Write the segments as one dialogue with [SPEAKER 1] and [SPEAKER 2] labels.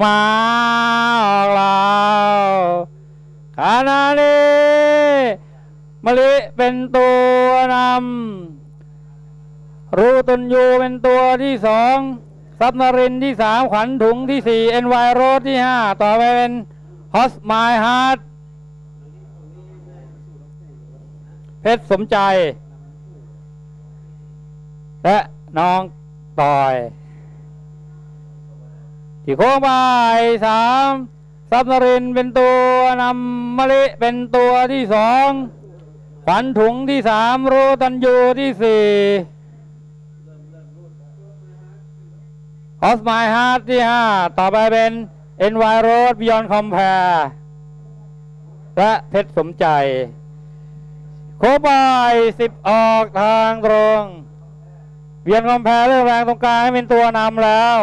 [SPEAKER 1] มาออกเราขณะนี้มะลิเป็นตัวนำรูตุนยูเป็นตัวที่สองซับนารินที่สามขวัญถุงที่สี่เอ็นไวโรสที่ห้าต่อไปเป็นฮอสไมฮาร์ดเพชรสมใจ และน้องต่อย ที่โค้งไปสามซับนรินเป็นตัวนำมะลิเป็นตัวที่สองขวัญถุงที่สามโรตันยูที่สี่ออสไมฮาร์ดที่ห้าต่อไปเป็นเอ็นวายโรดบิยอนคอมแพรและเพชรสมใจ โค้งไปสิบออกทางตรงเวียนคอมแพรเลือกแรงตรงกลางให้เป็นตัวนำแล้ว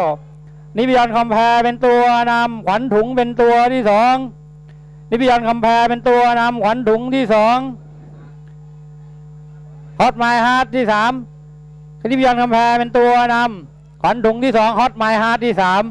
[SPEAKER 1] นิพยานคอมแพรเป็นตัวนำขวัญถุงเป็นตัวที่สองนิพยานคอมแพรเป็นตัวนำขวัญถุงที่สองฮอตไมฮาร์ดที่สามนิพยานคอมแพรเป็นตัวนำขวัญถุงที่สองฮอตไมฮาร์ดที่สาม